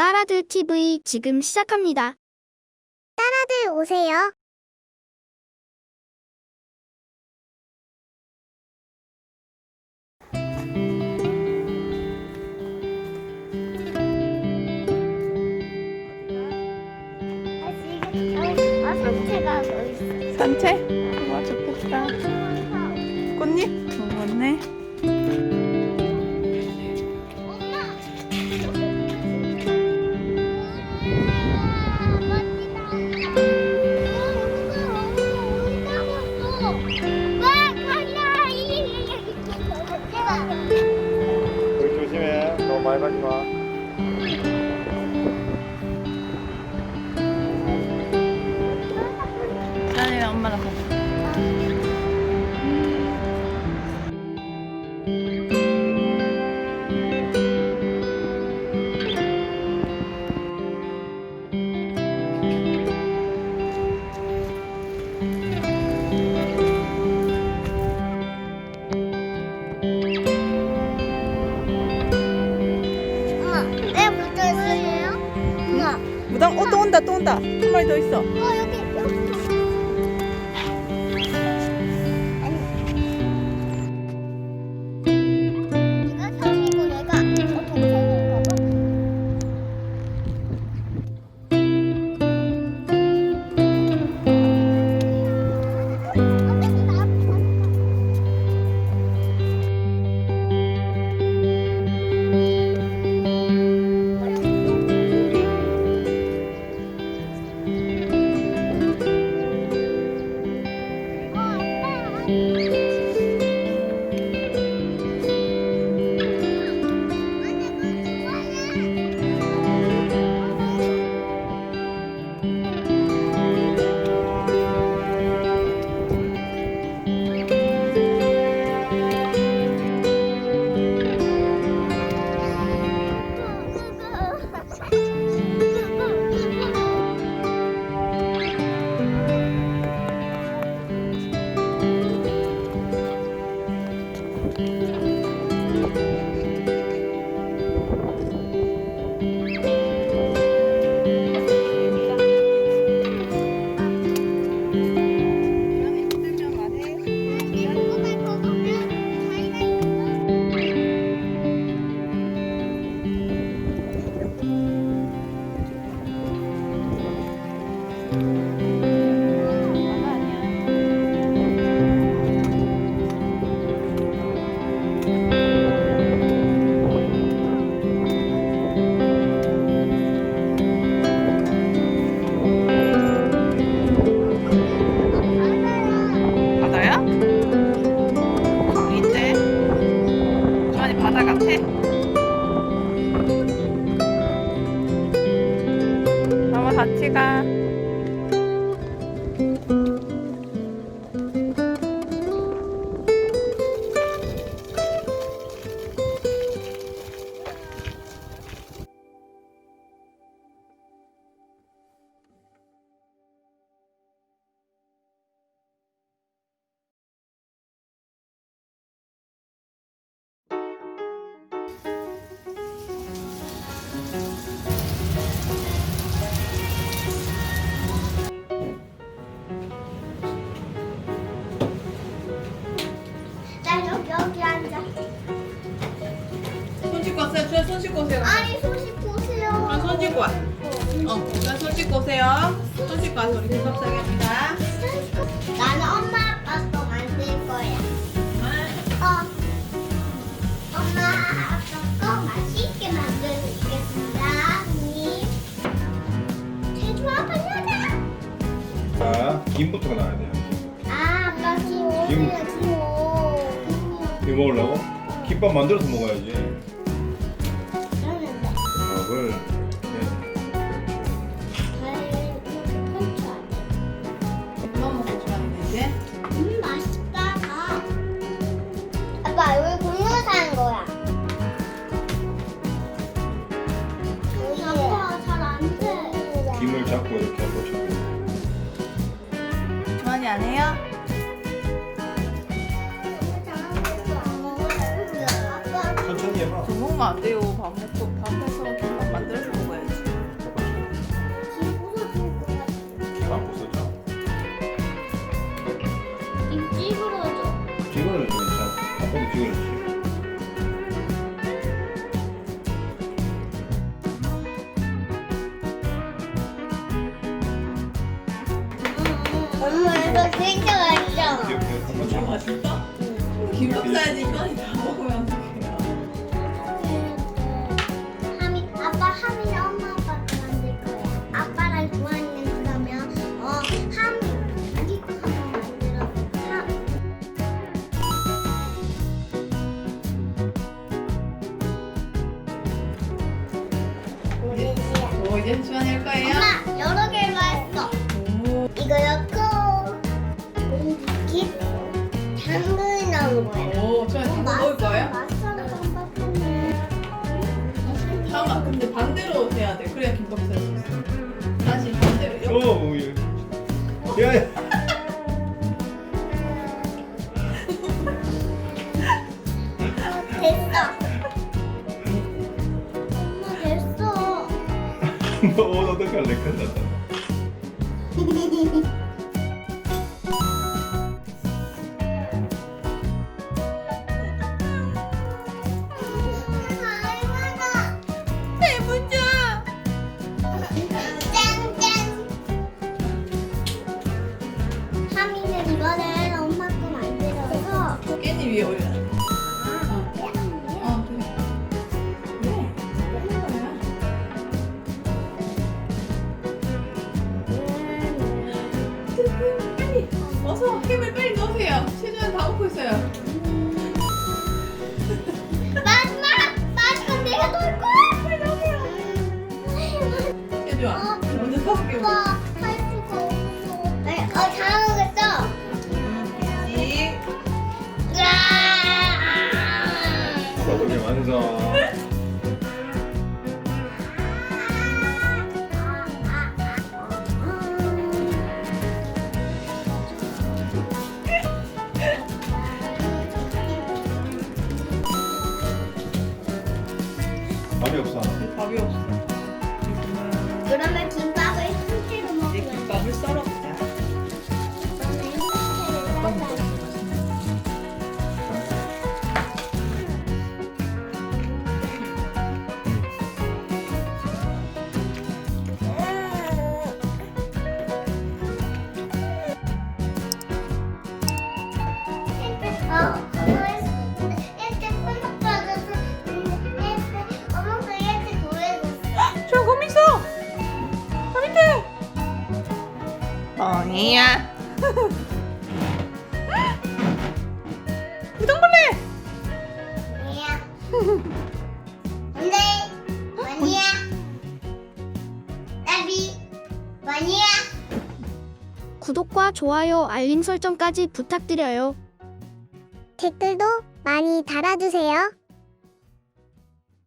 딸아들 TV 지금 시작합니다. 다들 오세요. 산책? 와 좋겠다. 꽃잎? 어, 맞네. 엄마랑 가자. 엄마, 내 물도 있어요? 엄마, 무당 어 또 온다 또 온다. 한 마리 더 있어. 바다야? 강인데? 지안이 바다 같아? 엄마 같이 가. 나 여기 여기 앉아. 손 씻고 왔어요? 주연 손 씻고 오세요. 아니 소식 보세요. 아, 손 씻고 와. 어, 주연 손 씻고 오세요. 손 씻고 와서 우리 김밥 사겠습니다. 김부터 나와야 돼요. 아 아빠 김 김. 김. 이거 먹으려고? 김밥 만들어서 먹어야지. 안 해요? 천천히 해봐. 저 먹으면 안 돼요. 밥 먹고 밥 먹어 이거 진짜 맛있어. 진짜 줘. 맛있다? 김밥 사야지 이만이 다 먹으면 어떡해요 하미, 아빠 하미는 엄마 아빠가 만들 거야. 아빠랑 좋아하는 그러면 어 하미 자기 거 한번 만들어. 하. 우리 집. 오 이제 수환이 할 거예요? 엄마 너 어떡할래? 큰일 났다. 해보자 짠짠. 하미는 이거는 엄마 거 만들어서 깻잎 위에 올려 완성. 밥이 없어. 밥이 없어 그러면 김 이야 부당벌레 아니야. 근데 아니야. 나비 아니야. 구독과 좋아요, 알림 설정까지 부탁드려요. 댓글도 많이 달아주세요.